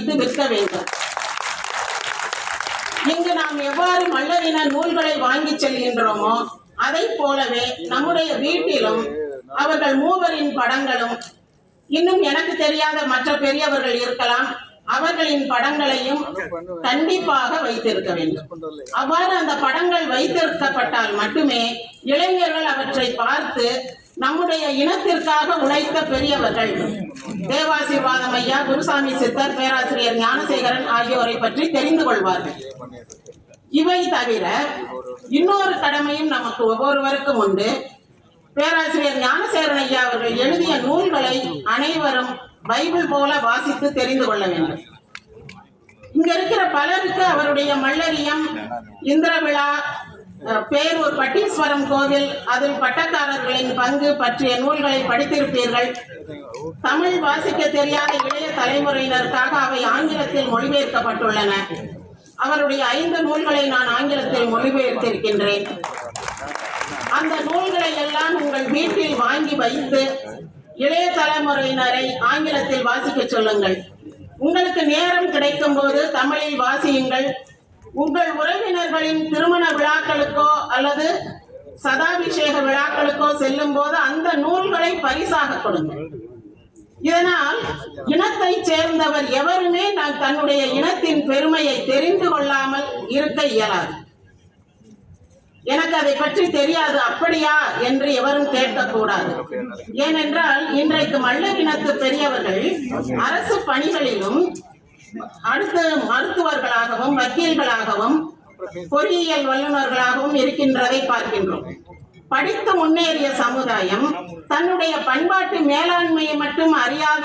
வைத்து விற்க வேண்டும். இங்கு நாம் எவ்வாறு மல்லரின நூல்களை வாங்கி செல்கின்றோமோ அதை போலவே நம்முடைய வீட்டிலும் அவர்கள் மூவரின் படங்களும் இன்னும் எனக்கு தெரியாத மற்ற பெரியவர்கள் இருக்கலாம் அவர்களின் படங்களையும் கண்டிப்பாக வைத்திருக்க வேண்டும். அவ்வாறு அந்த படங்கள் வைத்திருக்கப்பட்டால் மட்டுமே இளைஞர்கள் அவற்றை பார்த்து நம்முடைய இனத்திற்காக உழைத்த பெரியவர்கள். தேவாசீர்வாதம் ஐயா குருசாமி சித்தர் பேராசிரியர் ஞானசேகரன் ஆகியோரை பற்றி தெரிந்து கொள்வார்கள். இவை தவிர இன்னொரு கடமையும் நமக்கு ஒவ்வொருவருக்கும் உண்டு. பேராசிரியர் ஞானசேகரன் ஐயா அவர்கள் எழுதிய நூல்களை அனைவரும் பைபிள் போல வாசித்து தெரிந்து கொள்ள வேண்டும். இங்க இருக்கிற பலருக்கு அவருடைய மல்லரியம் இந்திர விழா பேரூர் பட்டீஸ்வரம் கோவில் அதில் பட்டக்காரர்களின் பங்கு பற்றிய நூல்களை படித்திருப்பீர்கள். தமிழ் வாசிக்க தெரியாத இளைய தலைமுறையினருக்காக அவை ஆங்கிலத்தில் மொழிபெயர்க்கப்பட்டுள்ளன. அவருடைய ஐந்து நூல்களை நான் ஆங்கிலத்தில் மொழிபெயர்த்திருக்கின்றேன். அந்த நூல்களை எல்லாம் உங்கள் வீட்டில் வாங்கி வைத்து இளைய தலைமுறையினரை ஆங்கிலத்தில் வாசிக்க சொல்லுங்கள். உங்களுக்கு நேரம் கிடைக்கும் போது தமிழில் வாசியுங்கள். உங்கள் உறவினர்களின் திருமண விழாக்களுக்கோ அல்லது சதாபிஷேக விழாக்களுக்கோ செல்லும் போது அந்த நூல்களை பரிசாக கொடுங்கள். இதனால் இனத்தை சேர்ந்தவர் எவருமே நான் தன்னுடைய இனத்தின் பெருமையை தெரிந்து கொள்ளாமல் இருக்க இயலாது. எனக்கு அதை பற்றி தெரியாது அப்படியா என்று எவரும் கேட்கக்கூடாது. ஏனென்றால் இன்றைக்கு மல்ல இனத்து பெரியவர்கள் அரசு பணிகளிலும் அடுத்த மருத்துவர்களாகவும் வக்கீல்களாகவும் பொறியியல் வல்லுநர்களாகவும் இருக்கின்றதை பார்க்கின்றோம். படித்து முன்னேறிய சமுதாயம் தன்னுடைய பண்பாட்டு மேலாண்மையை மட்டும் அறியாத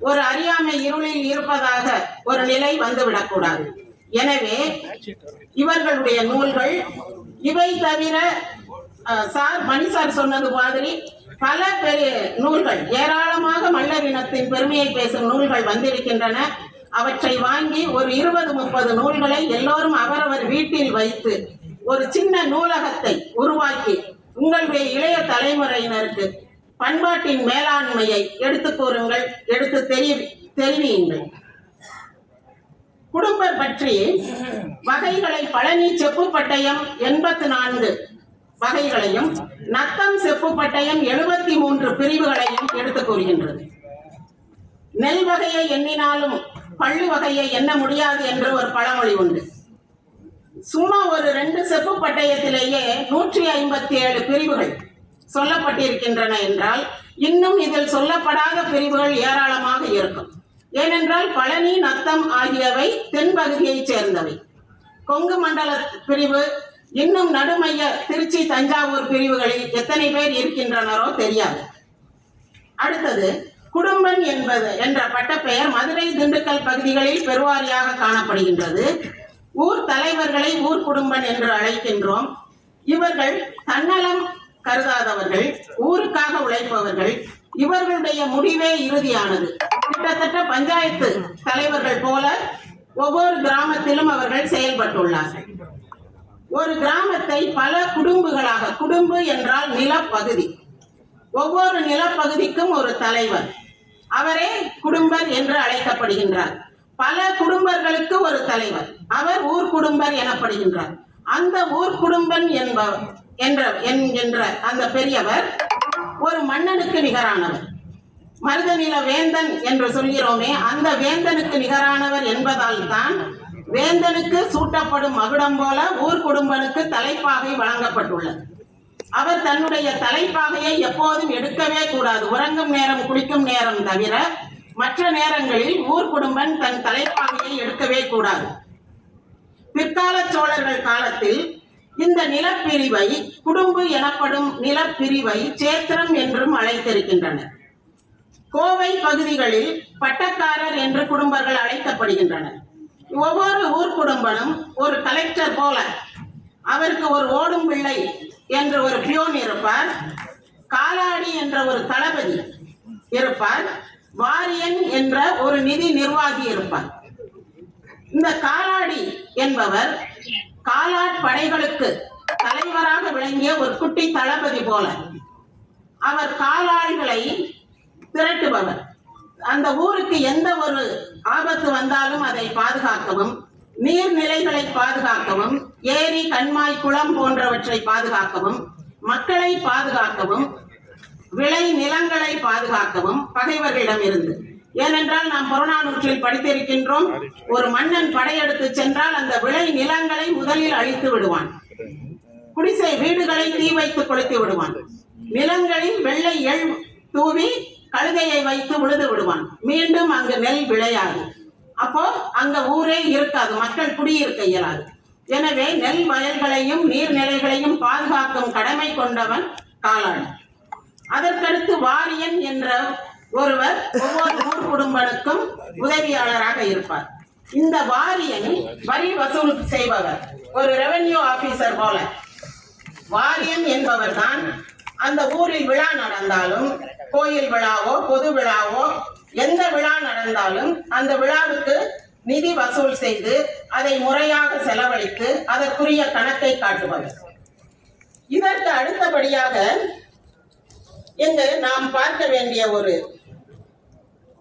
ஒரு அறியாமை இருளில் இருப்பதாக ஒரு நிலை வந்துவிடக்கூடாது. எனவே இவர்களுடைய நூல்கள் இவை தவிர அஹ், சார் மணி சார் சொன்னது மாதிரி பல பெரிய நூல்கள் ஏராளமாக மன்னர் இனத்தின் பெருமையை பேசும் நூல்கள் வந்திருக்கின்றன. அவற்றை வாங்கி ஒரு இருபது முப்பது நூல்களை எல்லோரும் அவரவர் வீட்டில் வைத்து ஒரு சின்ன நூலகத்தை உருவாக்கி உங்களுடைய இளைய தலைமுறையினருக்கு பண்பாட்டின் மேலாண்மையை எடுத்து கூறுங்கள் எடுத்து தெரிய தெரிவியுங்கள். குடும்பம் பற்றி வகைகளை பழனி செப்பு பட்டயம் எண்பத்து நான்கு வகைகளையும் நத்தம் செப்பு பட்டயம் எழுபத்தி மூன்று பிரிவுகளையும் எடுத்து கூறுகின்றது. நெல் வகையை எண்ணினாலும் பள்ளு வகையை எண்ண முடியாது என்று ஒரு பழமொழி உண்டு. சும்மா ஒரு ரெண்டு செப்பு பட்டயத்திலேயே நூற்றி ஐம்பத்தி ஏழு பிரிவுகள் சொல்லப்பட்டிருக்கின்றன என்றால் இன்னும் இதில் சொல்லப்படாத பிரிவுகள் ஏராளமாக இருக்கும். ஏனென்றால் பழனி நத்தம் ஆகியவை தென்பகுதியைச் சேர்ந்தவை. கொங்கு மண்டல பிரிவு இன்னும் நடுமைய திருச்சி தஞ்சாவூர் பிரிவுகளில் எத்தனை பேர் இருக்கின்றனரோ தெரியாது. அடுத்தது குடும்பன் என்பது என்ற பட்டப்பெயர் மதுரை திண்டுக்கல் பகுதிகளில் பெருவாரியாக காணப்படுகின்றது. ஊர் தலைவர்களை ஊர் குடும்பன் என்று அழைக்கின்றோம். இவர்கள் தன்னலம் கருதாதவர்கள் ஊருக்காக உழைப்பவர்கள். இவர்களுடைய முடிவே இறுதியானது. கிட்டத்தட்ட பஞ்சாயத்து தலைவர்கள் போல ஒவ்வொரு கிராமத்திலும் அவர்கள் செயல்பட்டுள்ளார்கள். ஒரு கிராமத்தை பல குடும்பங்களாக குடும்பு என்றால் நிலப்பகுதி. ஒவ்வொரு நிலப்பகுதிக்கும் ஒரு தலைவர். அவரே குடும்பர் என்று அழைக்கப்படுகின்றார். பல குடும்பர்களுக்கு ஒரு தலைவர். அவர் ஊர் குடும்பர் எனப்படுகின்றார். அந்த ஊர் குடும்பன் என்பவர் என்ற என்கின்ற அந்த பெரியவர் ஒரு மன்னனுக்கு நிகரானவர். மருதநில வேந்தன் என்று சொல்கிறோமே அந்த வேந்தனுக்கு நிகரானவர் என்பதால் தான் வேந்தனுக்கு சூட்டப்படும் மகுடம் போல ஊர் குடும்பனுக்கு தலைப்பாகை வழங்கப்பட்டுள்ளது. அவர் தன்னுடைய தலைப்பாகையை எப்போதும் எடுக்கவே கூடாது. உறங்கும் நேரம் குளிக்கும் நேரம் தவிர மற்ற நேரங்களில் ஊர் குடும்பம் தன் தலைப்பாகையை எடுக்கவே கூடாது. பிற்கால சோழர்கள் காலத்தில் இந்த நிலப்பிரிவை குடும்பு எனப்படும் நிலப்பிரிவை சேத்திரம் என்றும் அழைத்திருக்கின்றனர். கோவை பகுதிகளில் பட்டக்காரர் என்று குடும்பங்கள் அழைக்கப்படுகின்றனர். ஒவ்வொரு ஊர் குடும்பமும் ஒரு கலெக்டர் போல அவருக்கு ஒரு ஓடும் பிள்ளை என்ற ஒரு பியோன் இருப்பார். காலாடி என்ற ஒரு தளபதி இருப்பார். வாரியன் என்ற ஒரு நிதி நிர்வாகி இருப்பார். இந்த காலாடி என்பவர் காலாட் படைகளுக்கு தலைவராக விளங்கிய ஒரு குட்டி தளபதி போல. அவர் காலாள்களை திரட்டுபவர். அந்த ஊருக்கு எந்த ஒரு ஆபத்து வந்தாலும் அதை பாதுகாக்கவும் நீர்நிலைகளை பாதுகாக்கவும் ஏரி கண்மாய் குளம் போன்றவற்றை பாதுகாக்கவும் மக்களை பாதுகாக்கவும் விளை நிலங்களை பாதுகாக்கவும் பகைவர்களிடம் இருந்து ஏனென்றால் நாம் புறநானூற்றில் படித்திருக்கின்றோம் ஒரு மன்னன் படையெடுத்து சென்றால் அந்த விளை நிலங்களை முதலில் அழித்து விடுவான். குடிசை வீடுகளை தீ வைத்து கொளுத்தி விடுவான். நிலங்களில் வெள்ளை எள் தூவி கழுதையை வைத்து உழுது விடுவான். மீண்டும் அங்கு நெல் விளையாது. அப்போ அங்க ஊரே இருக்காது மக்கள் குடியிருக்க இயலாது. எனவே நெல் வயல்களையும் நீர்நிலைகளையும் பாதுகாக்கும் கடமை கொண்டவன் காளான். அதற்கடுத்து வாரியன் என்ற ஒருவர் ஒவ்வொரு ஊர் குடும்பனுக்கும் உதவியாளராக இருப்பார். இந்த வாரியன் வரி வசூல் செய்பவர் ஒரு ரெவென்யூ ஆபீசர் போல. வாரியன் என்பவர் தான் அந்த ஊரில் விழா நடந்தாலும் கோயில் விழாவோ பொது விழாவோ எந்த விழா நடந்தாலும் அந்த விழாவுக்கு நிதி வசூல் செய்து அதை முறையாக செலவழித்து அதற்குரிய கணக்கை காட்டுபவர் இதற்கு அடுத்தபடியாக இங்கு நாம் பார்க்க வேண்டிய ஒரு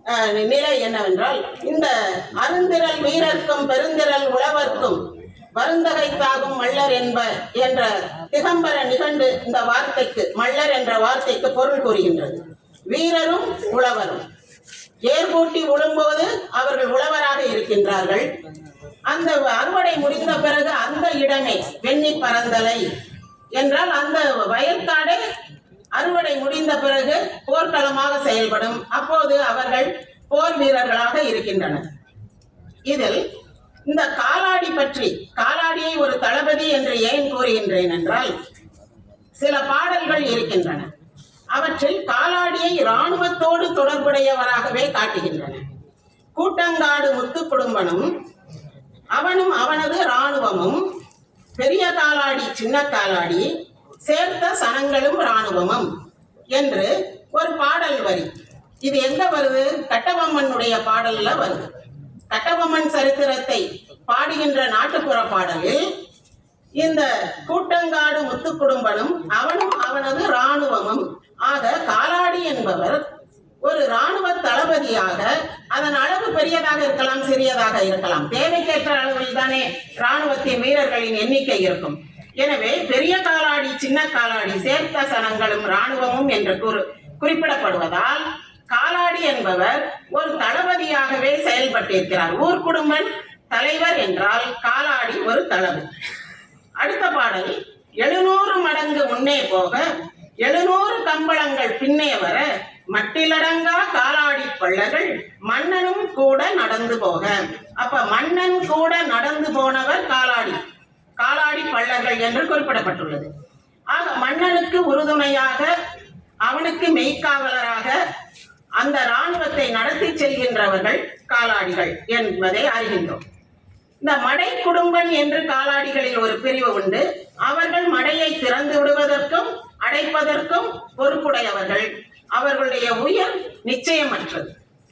அஹ், நிலை என்னவென்றால் இந்த அருந்திரல் வீரர்க்கும் பெருந்திரல் உழவர்க்கும் வருந்தகை தாகும் மல்லர் என்ப என்ற திகம்பர நிகண்டு இந்த வார்த்தைக்கு மல்லர் என்ற வார்த்தைக்கு பொருள் கூறுகின்றது. வீரரும் உழவரும். ஏர்பூட்டி உழும்போது அவர்கள் உழவராக இருக்கின்றார்கள். அந்த அறுவடை முடிந்த பிறகு அந்த இடமே வெண்ணி பரந்தலை என்றால் அந்த வயல்காடே அறுவடை முடிந்த பிறகு போர்க்களமாக செயல்படும். அப்போது அவர்கள் போர் வீரர்களாக இருக்கின்றனர். இதில் இந்த காலாடி பற்றி காலாடியை ஒரு தளபதி என்று ஏன் கூறுகின்றேன் என்றால் சில பாடல்கள் இருக்கின்றன. அவற்றில் காலாடியை இராணுவத்தோடு தொடர்புடையவராகவே காட்டுகின்றன. கூட்டங்காடு முத்து குடும்பனும் அவனும் அவனது இராணுவமும் பெரிய காலாடி சின்ன காலாடி சேர்த்த சனங்களும் இராணுவமும் என்று ஒரு பாடல் வரி. இது எங்க வருது? கட்டபொம்மனுடைய பாடல்ல வருது. கட்டபொம்மன் சரித்திரத்தை பாடுகின்ற நாட்டுப்புற பாடலில் இந்த கூட்டங்காடு முத்து குடும்பனும் அவனும் அவனது இராணுவமும் ஆக காலாடி என்பவர் ஒரு இராணுவ தளபதியாக அதன் அளவு பெரியதாக இருக்கலாம் சிறியதாக இருக்கலாம். தேவைக்கேற்ற அளவில் தானே இராணுவத்தின் வீரர்களின் எண்ணிக்கை இருக்கும். எனவே பெரிய காலாடி சின்ன காலாடி சேர்த்த சனங்களும் இராணுவமும் என்று கூறு குறிப்பிடப்படுவதால் காலாடி என்பவர் ஒரு தளபதியாகவே செயல்பட்டிருக்கிறார். ஊர் குடும்பன் தலைவர் என்றால் காலாடி ஒரு தளபதி. அடுத்த பாடல் எழுநூறு மடங்கு முன்னே போக எழுநூறு கம்பளங்கள் பின்னே வர மட்டிலடங்கா காலாடி பள்ளர்கள் மன்னனும் கூட நடந்து போக. அப்ப மன்னன் கூட நடந்து போனவர் காலாடி. காலாடி பள்ளர்கள் என்று குறிப்பிடப்பட்டுள்ளது. ஆக மன்னனுக்கு உறுதுணையாக அவனுக்கு மெய்க்காவலராக அந்த இராணுவத்தை நடத்தி செல்கின்றவர்கள் காலாடிகள் என்பதை அறிகின்றோம். இந்த மடை குடும்பம் என்று காலாடிகளில் ஒரு பிரிவு உண்டு. அவர்கள் மடையை திறந்து விடுவதற்கும் அடைப்பதற்கும் பொறுப்புடையவர்கள். அவர்களுடைய உயிர் நிச்சயமற்றது.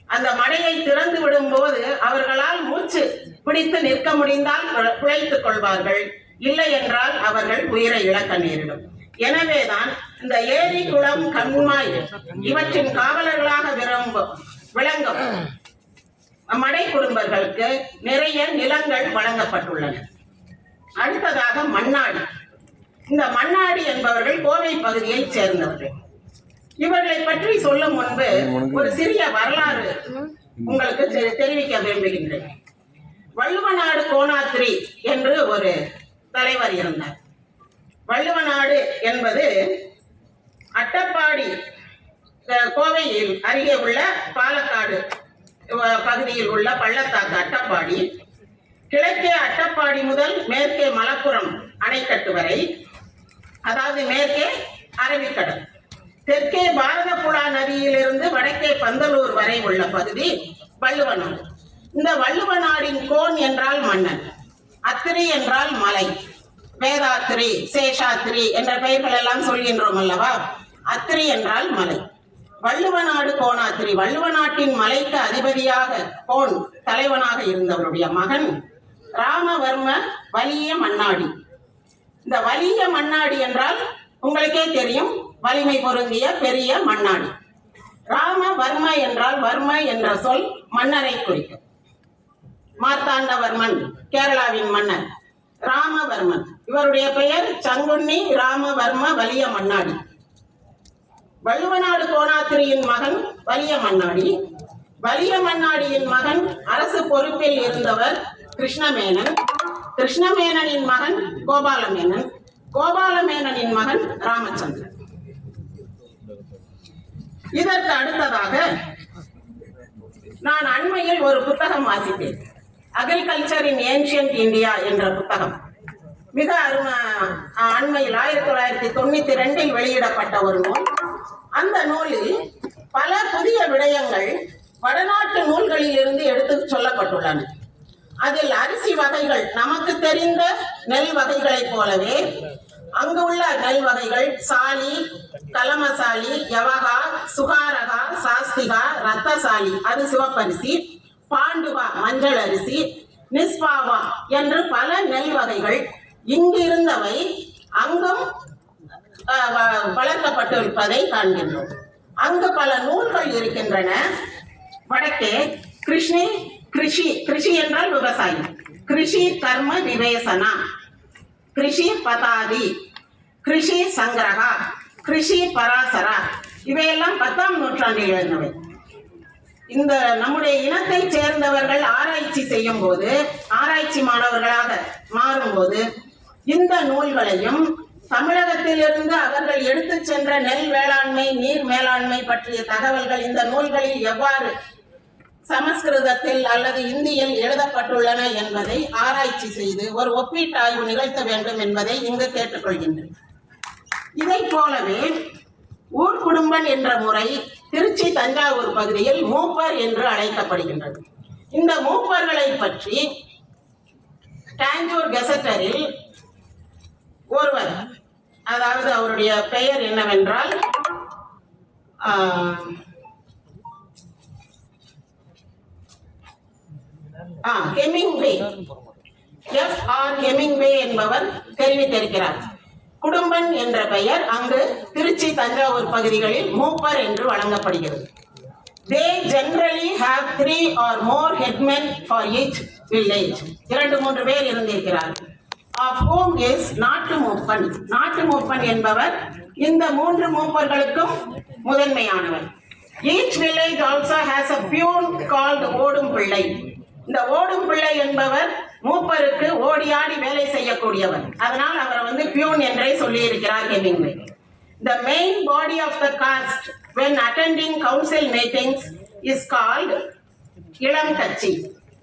அந்த மடையை திறந்து விடும்போது அவர்களால் மூச்சு பிடித்து நிற்க முடிந்தால் குழைத்துக் பிழைத்துக் கொள்வார்கள். இல்லை என்றால் அவர்கள் உயிரை இழக்க நேரிடும். எனவேதான் இந்த ஏரி குளம் கண்மாய் இவற்றின் காவலர்களாக விரும்பும் விளங்கும் மடை குடும்பர்களுக்கு நிறைய நிலங்கள் வழங்கப்பட்டுள்ளன. அடுத்ததாக மண்ணாடி. இந்த மண்ணாடி என்பவர்கள் கோவை பகுதியைச் சேர்ந்தவர்கள். இவர்களை பற்றி சொல்லும் முன்பு ஒரு சிறிய வரலாறு உங்களுக்கு தெரிவிக்க விரும்புகின்றேன். வள்ளுவநாடு கோணாத்திரி என்று ஒரு தலைவர் இருந்தார். வள்ளுவநாடு என்பது அட்டப்பாடி கோவையில் அருகே உள்ள பாலக்காடு பகுதியில் உள்ள பள்ளத்தாக்கு அட்டப்பாடி. கிழக்கே அட்டப்பாடி முதல் மேற்கே மலப்புரம் அணைக்கட்டு வரை அதாவது மேற்கே அரபிக்கடல். தெற்கே பாரதப்புழா நதியிலிருந்து வடக்கே பந்தலூர் வரை உள்ள பகுதி வள்ளுவநாடு. இந்த வள்ளுவநாடின் கோன் என்றால் மன்னன் அத்திரி என்றால் மலை வேதாத்திரி சேஷாத்திரி என்ற பெயர்கள் எல்லாம் சொல்கின்றோம் அல்லவா? அத்திரி என்றால் மலை. வள்ளுவநாடு கோணாத்திரி வள்ளுவநாட்டின் மலைக்கு அதிபதியாக கோன் தலைவனாக இருந்தவருடைய மகன் ராமவர்ம வலிய மன்னாடி. இந்த வலிய மண்ணாடி என்றால் உங்களுக்கே தெரியும். வலிமை பொருந்திய பெரிய மண்ணாடி. ராமவர்ம என்றால் வர்ம என்ற சொல் மன்னரை குறிக்கும். மார்த்தாண்டவர்மன் கேரளாவின் மன்னர் ராமவர்மன். இவருடைய பெயர் சங்குண்ணி ராமவர்ம வலிய மன்னாடி வள்ளுவநாடு கோணாத்திரியின் மகன் வலிய மன்னாடி வலிய மன்னாடியின் மகன் அரசு பொறுப்பில் இருந்தவர் கிருஷ்ணமேனன். கிருஷ்ணமேனனின் மகன் கோபாலமேனன் கோபாலமேனனின் மகன் ராமச்சந்திரன். இதற்கு அடுத்ததாக நான் அண்மையில் ஒரு புத்தகம் வாசித்தேன். அக்ரிகல்ச்சர் இன் ஏன்ஷியன்ட் இந்தியா என்ற புத்தகம். மிக அரும அண்மையில் ஆயிரத்தி தொள்ளாயிரத்தி தொண்ணூத்தி ரெண்டில் வெளியிடப்பட்ட ஒரு நூல். அந்த நூலில் பல புதிய விடயங்கள் வடநாட்டு நூல்களில் இருந்து எடுத்து சொல்லப்பட்டுள்ளன. அதில் அரிசி வகைகள் நமக்கு தெரிந்த நெல் வகைகளைப் போலவே அங்கு உள்ள நெல் வகைகள் சாலி கலமசாலி யவகா சுகாரகா சாஸ்திகா ரத்தசாலி அது சிவப்பரிசி பாண்டுவா மஞ்சள் அரிசி நிஸ்பாவா என்று பல நெல் வகைகள் இங்கு இருந்தவை அங்கும் வளர்க்கப்பட்டிருப்பதை காண்கின்றோம். அங்கு பல நூல்கள் இருக்கின்றன. வடக்கே கிருஷ்ணி கிருஷி கிருஷி என்றால் விவசாயம். கிருஷி கர்ம விவேசனா கிருஷி பதாதி. கிருஷி சங்கிரகா. கிருஷி பராசரா. இவையெல்லாம் பத்தாம் நூற்றாண்டில் எழுந்தவை இந்த நம்முடைய இனத்தை சேர்ந்தவர்கள் ஆராய்ச்சி செய்யும் போது ஆராய்ச்சி மாணவர்களாக மாறும்போது இந்த நூல்களையும் தமிழகத்திலிருந்து அவர்கள் எடுத்துச் சென்ற நெல் வேளாண்மை நீர் மேலாண்மை பற்றிய தகவல்கள் இந்த நூல்களில் எவ்வாறு சமஸ்கிருதத்தில் அல்லது இந்தியில் எழுதப்பட்டுள்ளன என்பதை ஆராய்ச்சி செய்து ஒரு ஒப்பீட்டு ஆய்வு நிகழ்த்த வேண்டும் என்பதை இங்கு கேட்டுக்கொள்கின்றேன். இதைப் போலவே ஊர் குடும்பம் என்ற முறை திருச்சி தஞ்சாவூர் பகுதியில் மூப்பர் என்று அழைக்கப்படுகின்றது. இந்த மூப்பர்களை பற்றி டாஞ்சூர் கெசட்டரில் ஒருவர் அதாவது அவருடைய பெயர் என்னவென்றால் ஹெமிங்வே எஃப் ஆர் ஹெமிங்வே என்பவர் தெரிவித்திருக்கிறார் குடும்பன் என்ற பெயர் அங்கு திருச்சி தஞ்சாவூர் பகுதிகளில் மூப்பர் என்று வழங்கப்படுகிறது. They generally have three or more headmen for each village இரண்டு மூன்று பேர் இருந்திருக்கிறார்கள் ஆஃப் ஹோம் இஸ் நாட்டு மூப்பன். நாட்டு மூப்பன் என்பவர் இந்த மூன்று மூப்பர்களுக்கும் முதன்மையானவர். Each village also has a peon called ஓடும் பிள்ளை. இந்த ஓடும் பிள்ளை என்பவர் மூப்பருக்கு ஓடி ஆடி வேலை செய்யக்கூடியவர். அதனால் அவரை வந்து பியூன் என்றே சொல்லி இருக்கிறார் Hemingway. The main body of the caste when attending council meetings is called இளம் கட்சி.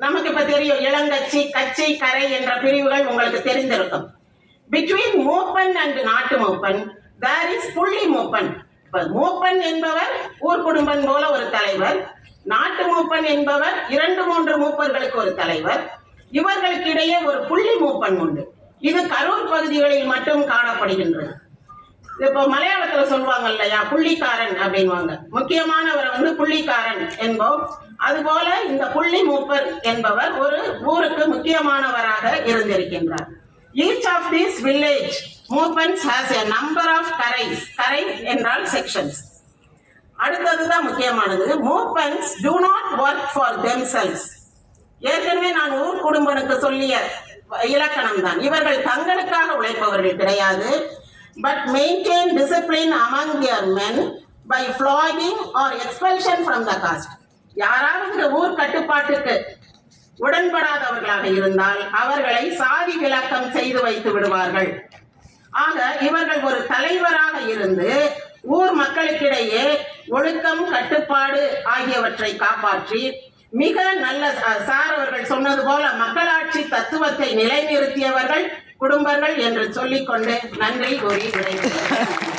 நமக்கு இப்ப தெரியும் இளங்கட்சி கட்சி கரை என்ற பிரிவுகள் உங்களுக்கு தெரிந்திருக்கும். பிட்வீன் மூப்பன் அண்ட் நாட்டு மூப்பன் தேர் இஸ் புள்ளி மூப்பன். மூப்பன் என்பவர் ஊர் குடும்பம் போல ஒரு தலைவர் நாட்டு மூப்பன் என்பவர் இரண்டு மூன்று மூப்பர்களுக்கு ஒரு தலைவர். இவர்களுக்கு இடையே ஒரு புள்ளி மூப்பன் உண்டு. இது கரூர் பகுதிகளில் மட்டும் காணப்படுகின்றது. இப்போ மலையாளத்துல சொல்லுவாங்க இல்லையா புள்ளிக்காரன் அப்படின்வாங்க. முக்கியமானவர் வந்து புள்ளிக்காரன் என்போம். அதுபோல இந்த புள்ளி மூப்பர் என்பவர் ஒரு ஊருக்கு முக்கியமானவராக இருந்திருக்கின்றார். Each of this village moopans has a number of karais கரை என்றால் செக்ஷன்ஸ் அடுத்ததுதான் முக்கியமானது moopans do not work for themselves ஏற்கனவே நான் ஊர் குடும்பனுக்கு சொல்லிய இலக்கணம் தான். இவர்கள் தங்களுக்காக உழைப்பவர்கள் கிடையாது. But maintain discipline among their men by flogging or expulsion from the caste யாராவது இந்த ஊர் கட்டுப்பாட்டுக்கு உடன்படாதவர்களாக இருந்தால் அவர்களை சாதி விளக்கம் செய்து வைத்து விடுவார்கள். ஆக இவர்கள் ஒரு தலைவராக இருந்து ஊர் மக்களுக்கிடையே ஒழுக்கம் கட்டுப்பாடு ஆகியவற்றை காப்பாற்றி மிக நல்ல சார் அவர்கள் சொன்னது போல மக்களாட்சி தத்துவத்தை நிலைநிறுத்தியவர்கள் குடும்பங்கள் என்று சொல்லிக்கொண்டு நன்றி கூறி விடைபெறுகிறேன்.